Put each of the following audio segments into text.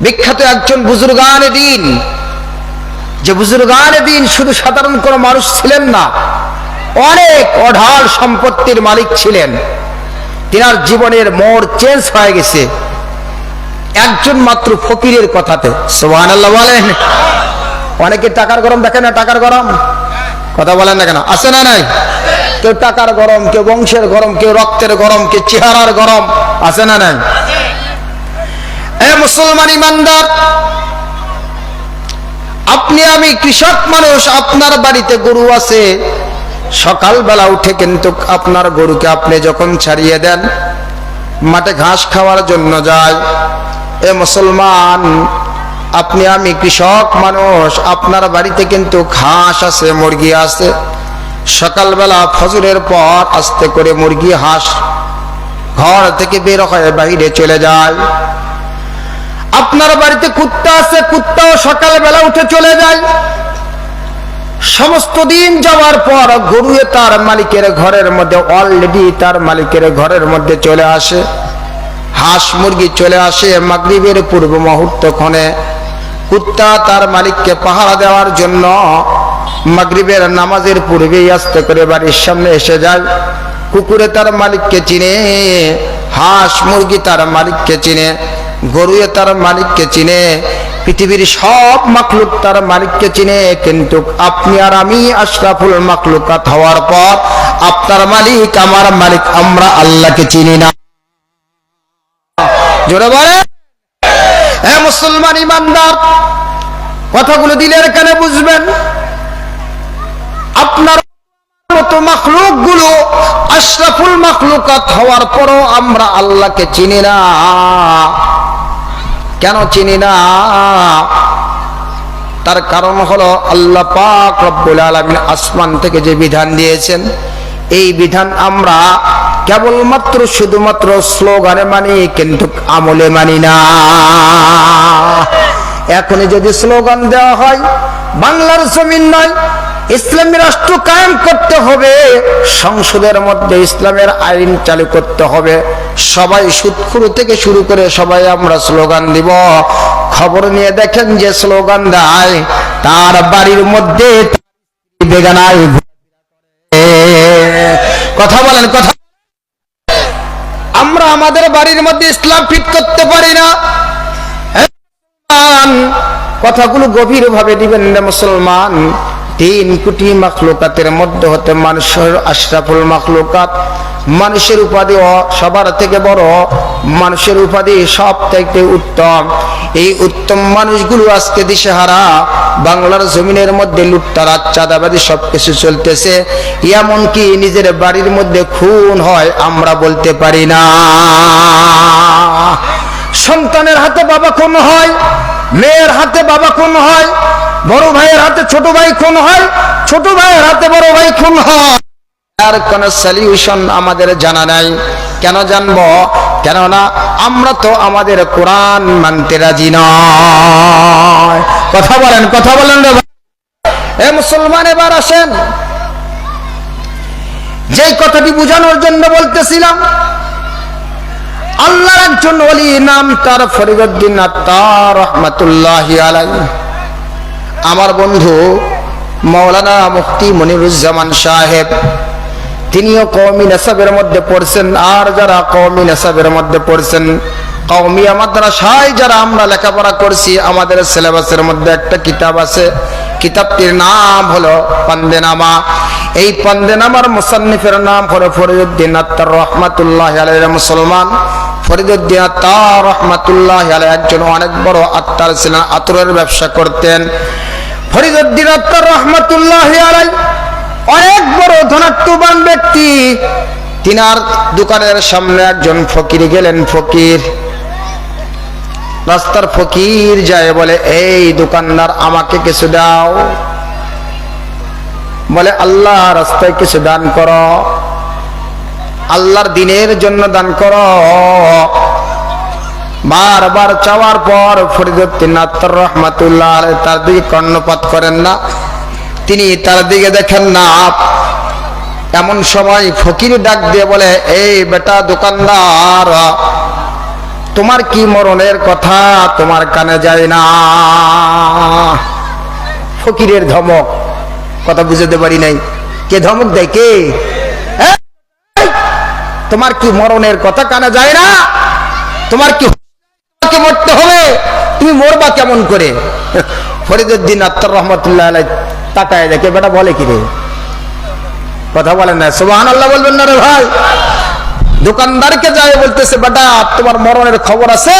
বিখ্যাত একজন বুজুর্গানে দিন। যে বুজুর্গানে দিন শুধু সাধারণ কোনো মানুষ ছিলেন না, অনেক অঢাল সম্পত্তির মালিক ছিলেন। তিনার জীবনের মোড় চেঞ্জ হয়ে গেছে। একজন মাত্র ফকিরের কথাতে সোহান আল্লাহ বলেন। অনেকে টাকার গরম দেখে না, টাকার গরম? কথা বলেন না কেন? আছে না নাই? কেউ টাকার গরম, কেউ বংশের গরম, কেউ রক্তের গরম, কেউ চেহারার গরম, আছে না নাই? মুসলমান ইমানদার, আপনি আমি কৃষক মানুষ, আপনার বাড়িতে গরু আছে, সকালবেলা উঠে কিন্তু আপনার গরুকে আপনি যখন ছাড়িয়ে দেন, মাঠে ঘাস খাওয়ার জন্য যায়। এ মুসলমান, আপনি আমি কৃষক মানুষ, আপনার বাড়িতে কিন্তু ঘাস আছে, মুরগি আছে। সকালবেলা ফজরের পর আস্তে করে মুরগি হাঁস ঘর থেকে বের হয়ে বাইরে চলে যায়। আপনার বাড়িতে কুত্তা আছে, কুত্তাও সকালবেলা উঠে চলে যায়। সমস্ত দিন যাওয়ার পর গরুয়ে তার মালিকের ঘরের মধ্যে অলরেডি তার মালিকের ঘরের মধ্যে চলে আসে। হাঁস মুরগি চলে আসে মাগরিবের পূর্ব মুহূর্তক্ষণে। কুত্তা তার মালিককে পাহারা দেওয়ার জন্য মাগরিবের নামাজের পূর্বেই আসতে করে বাড়ির সামনে এসে যায়। কুকুরে তার মালিককে চিনে, হাঁস মুরগি তার মালিককে চিনে। গরুয়ে তার মালিককে চিনে, পৃথিবীর সব মাকলুক তার মালিককে চিনে, কিন্তু আপনি আর আমি আশরাফুল মাকলুকাত হওয়ার পর আপনার মালিক, আমার মালিক আমরা আল্লাহকে চিনি না। জোরে বলে? হ্যাঁ মুসলমান ইমানদার, কথাগুলো দিলের কানে বুঝবেন। আপনার মতো মাখলুকগুলো আশরাফুল মাখলুকাত হওয়ার পরও আমরা আল্লাহকে চিনি না। কেন চিনি না? তার কারণ হলো আল্লাহ পাক রব্বুল আলামিন আসমান থেকে যে বিধান দিয়েছেন, এই বিধান আমরা কেবলমাত্র শুধুমাত্র স্লোগানে মানি, কিন্তু আমলে মানি না। এখনই যদি স্লোগান দেওয়া হয়, বাংলার জমিন নয়, ইসলামী রাষ্ট্র কায়েম করতে হবে, সংসদের মধ্যে ইসলামের আইন চালু করতে হবে। সবাই সুৎখুরু থেকে শুরু করে সবাই আমরা স্লোগান দিব। খবর নিয়ে দেখেন যে স্লোগান দেয়, তার বাড়ির মধ্যে কথা বলেন, কথা আমরা আমাদের বাড়ির মধ্যে ইসলাম ফিট করতে পারি না। কথাগুলো গভীর ভাবে দিবেন মুসলমান। তিন কোটি মাখলুকাতের মধ্যে হতে মানুষের আশরাফুল মাখলুকাত মানুষের উপাধি সবার থেকে বড় মানুষের উপাধি সব থেকে উত্তম। এই উত্তম মানুষগুলো আজকে দিশেহারা। বাংলার জমিনের মধ্যে লুটতারা চাঁদাবাদি সবকিছু চলতেছে। এমনকি নিজের বাড়ির মধ্যে খুন হয়, আমরা বলতে পারি না। সন্তানের হাতে বাবা খুন হয়, মেয়ের হাতে বাবা খুন হয়, বড় ভাইয়ের হাতে ছোট ভাই খুন হয়, ছোট ভাইয়ের হাতে বড় ভাই খুন হয়। আর কোন সলিউশন আমাদের জানা নাই। কেন জানব? কেননা আমরা তো আমাদের কোরআন মানতে রাজি নয়। কথা বলেন কথা বলেন এ মুসলমান, এবার আসেন। যেই কথাটি বোঝানোর জন্য বলতেছিলাম, আল্লাহর একজন ওলি নাম তার ফরিদুদ্দিন আত্মার রহমাতুল্লাহ আলাই আমার বন্ধু মৌলানা মুফতি মনিরুজ্জামান সাহেব তিনিও কৌমি নেশাবের মধ্যে পড়ছেন, আর যারা কৌমি নেশাবের মধ্যে পড়ছেন কৌমিয়া মাদ্রাসায় যারা আমরা লেখাপড়া করছি, আমাদের সিলেবাসের মধ্যে একটা কিতাব আছে, কিতাবটির নাম হলো পান্দেনামা। এই পান্দেনামার মুসান্নিফের নাম হলো ফরিদুদ্দিন আত্মার রহমাতুল্লাহ আলাইহির মুসলমান। ফরিদুদ্দিন আত্মার রহমাতুল্লাহ আলাই একজন অনেক বড় আত্মার ছিলেন, আতরের ব্যবসা করতেন। ফরিদুদ্দিন আত্মার রহমাতুল্লাহ আলাই অনেক বড় ধনাত্মবান ব্যক্তি। তিনার দোকানের সামনে একজন ফকির গেলেন, ফকির। রাস্তার ফকির যায়, বলে, এই দোকানদার, আমাকে কিছু দাও। বলে, আল্লাহ, রাস্তায় কিছু দান কর। আল্লাহর দিনের জন্য দান করো। বারবার চাওয়ার পর ফরিদুদ্দিন আত্মার রহমাতুল্লাহ তার দিকে কর্ণপাত করেন না। তিনি তার দিকে দেখেন না। এমন সময় ফকির ডাক দিয়ে বলে, এই বেটা দোকানদার, তোমার কি মরণের কথা? তোমার কানে যায় না। ফকিরের ধমক, কথা বুঝতে পারি নাই। কে ধমক দেয়? কে? তোমার কি মরণের কথা কানে যায় না? তোমার কি মরতে হবে? তুমি মরবা কেমন করে? ফরিদুদ্দিন আত্মর রহমতুল্লাহ তাকায় দেখে, বেটা, বলে কি রে? কথা বলেন না। সুবাহান আল্লাহ বলবেন না রে ভাই। দোকানদারকে যায় বলতেছে, বেটা, তোমার মরণের খবর আছে?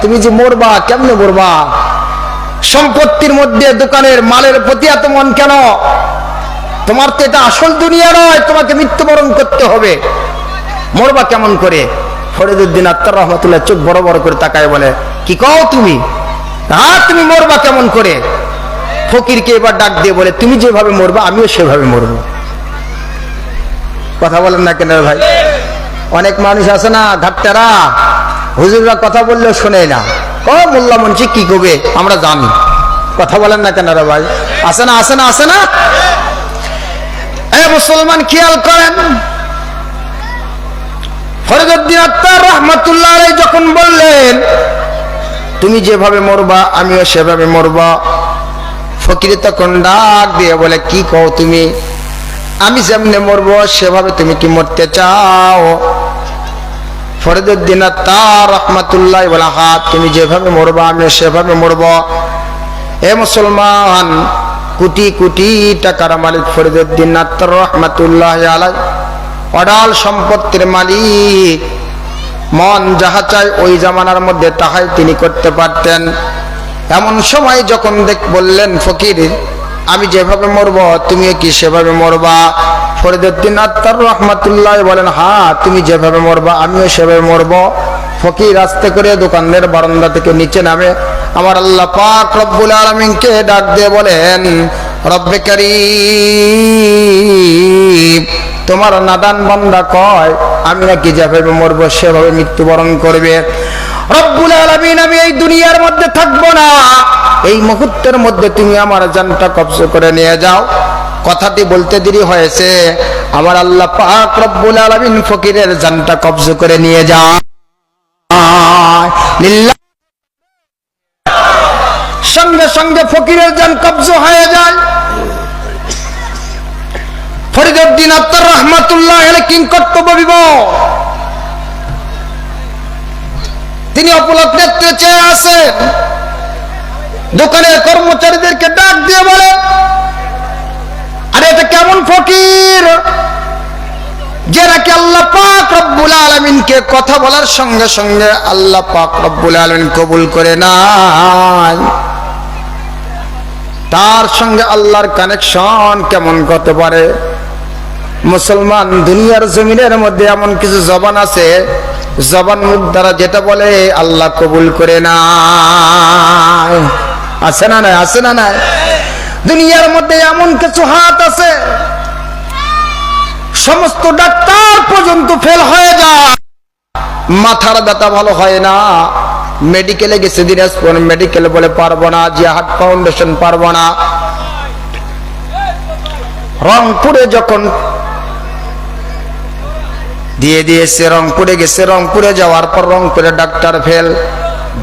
তুমি যে মরবা, কেমনে মরবা? সম্পত্তির মধ্যে দোকানের মালের প্রতি এত মন কেন? তোমার তো এটা আসল দুনিয়া নয়, তোমাকে মৃত্যুবরণ করতে হবে। মরবা কেমন করে? ফরিদুদ্দিন আত্মার রহমতুল্লাহ চোখ বড় বড় করে তাকায় বলে, কি কও তুমি? হ্যাঁ তুমি মরবা কেমন করে? ফকিরকে এবার ডাক দিয়ে বলে, তুমি যেভাবে মরবা, আমিও সেভাবে মরবো। কথা বলেন না কেন ভাই? অনেক মানুষ আছে না ঘাটতারা হুজুররা কথা বললেও শোনে না। ও মোল্লা মঞ্চি কি করবে? আমরা জানি। কথা বলেন না কেন ভাই? আসে না আসে না আসে না? মুসলমান, খেয়াল করেন। ফরিদুদ্দিন আত্মার রহমতুল্লাহ যখন বললেন, তুমি যেভাবে মরবা, আমিও সেভাবে মরবা। ফকিরে তখন ডাক দিয়ে বলে, কি কও তুমি? আমি যেমনে মরবো, সেভাবে তুমি কি মরতে চাও? ফরিদুদ্দিন আত্মার রহমতুল্লাহ বলে হাত তুমি যেভাবে মরবা, আমিও সেভাবে মরব। এ মুসলমান, কোটি কোটি টাকার মালিক ফরিদুদ্দিন আত্মার রহমতুল্লাহ আলাই। অডাল সম্পত্তির মালিক। মন যাহা চায়, ওই জামানার মধ্যে তাহাই তিনি করতে পারতেন। এমন সময় যখন দেখ বললেন, ফকির, আমি যেভাবে মরব, তুমিও কি সেভাবে মরবা? ফরিদুদ্দিন আত্মার রহমাতুল্লাহ বলেন হ্যাঁ তুমি যেভাবে মরবা, আমিও সেভাবে মরব। ফকির আস্তে করে দোকানদের বারান্দা থেকে নিচে নামে। আমার আল্লাহ পাক রব্বুল আলমিনকে ডাক দিয়ে বলেন, রব্বে করিম, তোমার নাদান বান্দা কয়, আমি নাকি যেভাবে মরবো, সেভাবে মৃত্যুবরণ করবে? রব্বুল আলামিন, আমি এই দুনিয়ার মধ্যে থাকব না। এই মুহূর্তের মধ্যে তুমি আমার জানটা কবজ করে নিয়ে যাও। কথাটি বলতে দেরি হয়েছে। আমার আল্লাহ পাক রব্বুল আলামিন ফকিরের জানটা কবজ করে নিয়ে যাও। সঙ্গে সঙ্গে ফকিরের জান কবজ হয়ে যায়। ফরিদুদ্দিন আত্মার রহমাতুল্লাহ কিং কর্তব্য বিবর তিনি অপলাপ নেত্রে চেয়ে আসেন দোকানের কর্মচারীদেরকে ডাক দিয়ে বলে আরে এটা কেমন ফকির? যে নাকি আল্লাহ পাক রব্বুল আলমিনকে কথা বলার সঙ্গে সঙ্গে আল্লাহ পাক রব্বুল আলমিন কবুল করে নাই তার সঙ্গে আল্লাহর কানেকশন কেমন করতে পারে? মুসলমান দুনিয়ার জমিনের মধ্যে এমন কিছু জবান আছে জবান মুখ দ্বারা যেটা বলে, আল্লাহ কবুল করে না আছে না নাই? আছে না নাই? দুনিয়ার মধ্যে এমন কিছু হাত আছে, সমস্ত ডাক্তার পর্যন্ত ফেল হয়ে যায়। মাথার ব্যথা ভালো হয় না। মেডিকেলে গেছে দিনাজপুর, মেডিকেলে বলে পারব না জিয়াহাট ফাউন্ডেশন পারব না। রংপুরে যখন দিয়ে দিয়েছে রংপুরে গেছে। রংপুরে যাওয়ার পর রংপুরে ডাক্তার ফেল।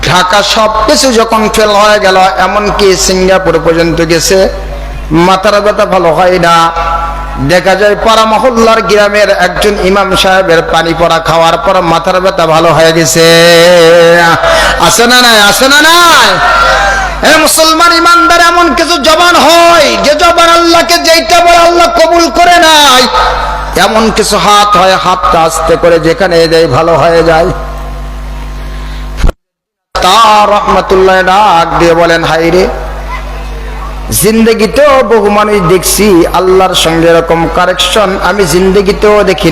ঢাকা সব কিছু যখন ফেল হয়ে গেল, এমনকি সিঙ্গাপুর পর্যন্ত গেছে। মাথার ব্যথা ভালো হয় না। দেখা যায় পাড়া মহল্লার গ্রামের একজন ইমাম সাহেবের পানি পড়া খাওয়ার পর মাথার ব্যথা ভালো হয়ে গেছে। আসে না নাই? আসে না নাই? এ মুসলমান ইমানদার, এমন কিছু জবান হয় যে জবান আল্লাহকে যেইটা বলে আল্লাহ কবুল করে নাই। এমন কিছু হাত হয়, হাতটা আস্তে করে যেখানে দেয় ভালো হয়ে যায়। আমি জিন্দগিতেও দেখি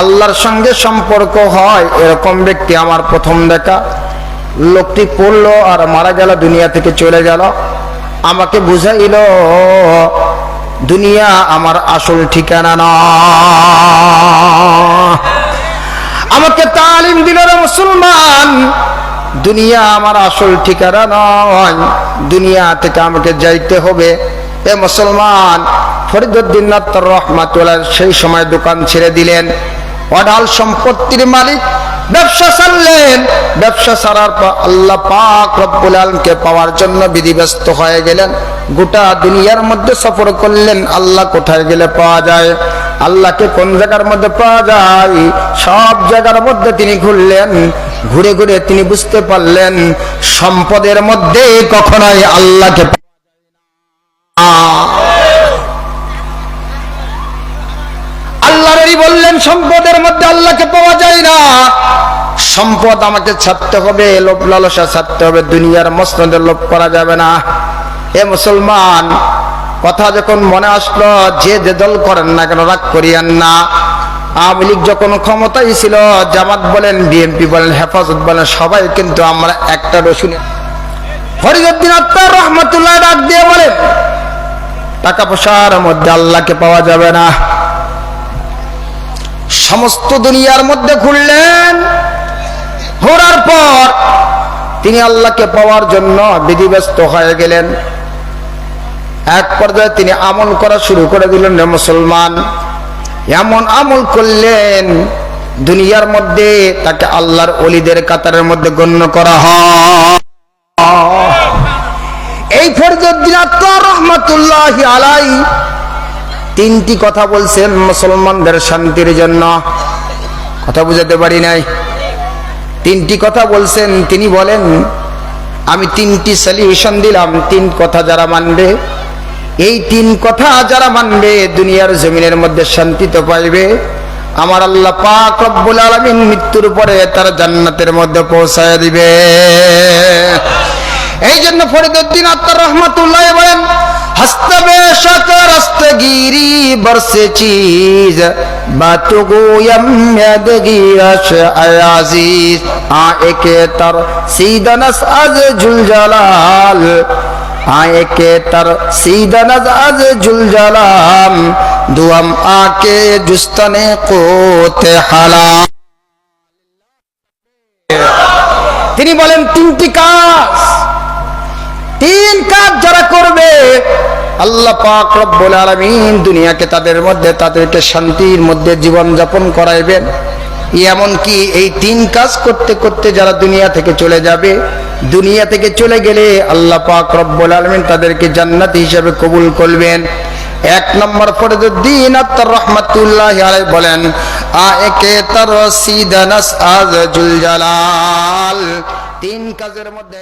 আল্লাহর সঙ্গে সম্পর্ক হয় এরকম ব্যক্তি আমার প্রথম দেখা। লোকটি পড়ল আর মারা গেল, দুনিয়া থেকে চলে গেল। আমাকে বুঝাইল দুনিয়া আমার আসল ঠিকানা না। আমাকে তালিম দিল মুসলমান। দুনিয়া আমার আসল ঠিকানা নয়। দুনিয়া থেকে আমাকে যাইতে হবে। এ মুসলমান ফরিদুদ্দিন রহমাতুল্লাহ সেই সময় দোকান ছেড়ে দিলেন। অঢাল সম্পত্তির মালিক ব্যবসা ছাড়লেন। ব্যবসা ছাড়ার পর আল্লাহ পাক রব্বুল আলমকে পাওয়ার জন্য বিধিব্যস্ত হয়ে গেলেন। গোটা দুনিয়ার মধ্যে সফর করলেন। আল্লাহ কোথায় গেলে পাওয়া যায়? আল্লাহকে কোন জায়গার মধ্যে পাওয়া যায়? সব জায়গার মধ্যে তিনি ঘুরলেন। ঘুরে ঘুরে তিনি বুঝতে পারলেন, সম্পদের মধ্যে কখনোই আল্লাহকে আল্লাহরই বললেন, সম্পদের মধ্যে আল্লাহকে পাওয়া যায় না। সম্পদ আমাকে ছাড়তে হবে, লোভ লালসা ছাড়তে হবে, দুনিয়ার মসনদের লোভ করা যাবে না। এ মুসলমান, কথা যখন মনে আসলো, যে যে দল করেন না কেন রাগ করিয়েন না। আওয়ামী লীগ যখন ক্ষমতায় ছিল, জামাত বলেন, বিএনপি বলেন, হেফাজত বলেন, সবাই কিন্তু আমরা একটা রসুন ফরিদুদ্দিন আত্মার রহমতুল্লাহ ডাক দিয়ে বলেন, টাকা পয়সার মধ্যে আল্লাহকে পাওয়া যাবে না। সমস্ত দুনিয়ার মধ্যে ঘুরলেন। ঘোরার পর তিনি আল্লাহকে পাওয়ার জন্য বিধিব্যস্ত হয়ে গেলেন। এক পর্যায়ে তিনি আমল করা শুরু করে দিলেন মুসলমান, এমন আমল করলেন দুনিয়ার মধ্যে তাকে আল্লাহর অলিদের কাতারের মধ্যে গণ্য করা হয়। এই ফরিদুদ্দিন রহমতুল্লাহ আলাই তিনটি কথা বলছেন মুসলমানদের শান্তির জন্য। কথা বুঝাতে পারি নাই। তিনটি কথা বলছেন, তিনি বলেন, আমি তিনটি সলিউশন দিলাম, তিন কথা যারা মানবে। এই তিন কথা যারা মানবে, দুনিয়ার জমিনের মধ্যে শান্তি তো পাইবে। আমার আল্লাহ পাক রব্বুল আলামিন মৃত্যুর পরে তার জান্নাতের মধ্যে পৌঁছায় দিবে। এই জন্য ফরিদুদ্দিন আত্মার রহমতুল্লাহ বলেন হস্তবে শকর বর্ষে চিজ, বাতু গোয়ম আ একে তর সিদনস আজ ঝুলজালাল আয়ে কে তর আকে জুস্তনে কোতে হালাম তিনি বলেন, তিনটি কাজ তিন কাজ যারা করবে, আল্লাহ পাক রব্বুল আলামিন দুনিয়াকে তাদের মধ্যে, তাদেরকে শান্তির মধ্যে জীবন যাপন করাইবেন। এমন কি এই তিন কাজ করতে করতে যারা দুনিয়া থেকে চলে যাবে, দুনিয়া থেকে চলে গেলে আল্লাহ পাক রব্বুল আলামিন তাদেরকে জান্নাত হিসেবে কবুল করবেন। এক নম্বর ফরিদুদ্দিন আত্মার রহমতুল্লাহ আলাই বলেন, আ একে তার সিদানাস আজ জুল জালাল। তিন কাজের মধ্যে